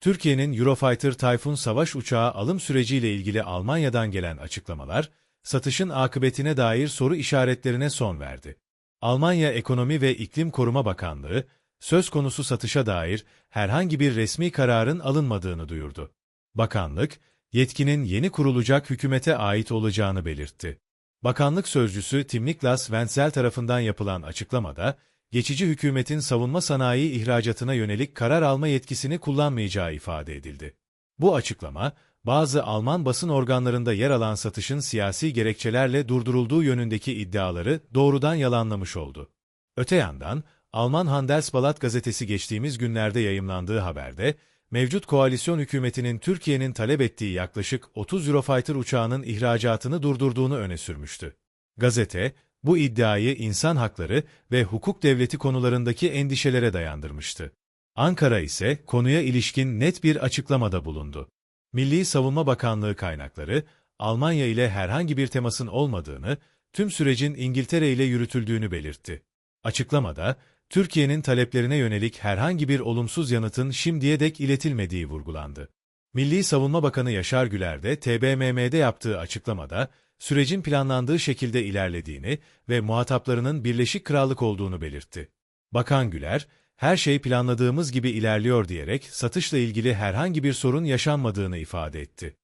Türkiye'nin Eurofighter Typhoon savaş uçağı alım süreciyle ilgili Almanya'dan gelen açıklamalar, satışın akıbetine dair soru işaretlerine son verdi. Almanya Ekonomi ve İklim Koruma Bakanlığı, söz konusu satışa dair herhangi bir resmi kararın alınmadığını duyurdu. Bakanlık, yetkinin yeni kurulacak hükümete ait olacağını belirtti. Bakanlık sözcüsü Tim Niklas Wenzel tarafından yapılan açıklamada, geçici hükümetin savunma sanayi ihracatına yönelik karar alma yetkisini kullanmayacağı ifade edildi. Bu açıklama, bazı Alman basın organlarında yer alan satışın siyasi gerekçelerle durdurulduğu yönündeki iddiaları doğrudan yalanlamış oldu. Öte yandan, Alman Handelsblatt gazetesi geçtiğimiz günlerde yayımlandığı haberde, mevcut koalisyon hükümetinin Türkiye'nin talep ettiği yaklaşık 30 Eurofighter uçağının ihracatını durdurduğunu öne sürmüştü. Gazete, bu iddiayı insan hakları ve hukuk devleti konularındaki endişelere dayandırmıştı. Ankara ise konuya ilişkin net bir açıklamada bulundu. Milli Savunma Bakanlığı kaynakları, Almanya ile herhangi bir temasın olmadığını, tüm sürecin İngiltere ile yürütüldüğünü belirtti. Açıklamada, Türkiye'nin taleplerine yönelik herhangi bir olumsuz yanıtın şimdiye dek iletilmediği vurgulandı. Milli Savunma Bakanı Yaşar Güler de TBMM'de yaptığı açıklamada, sürecin planlandığı şekilde ilerlediğini ve muhataplarının Birleşik Krallık olduğunu belirtti. Bakan Güler, her şey planladığımız gibi ilerliyor diyerek satışla ilgili herhangi bir sorun yaşanmadığını ifade etti.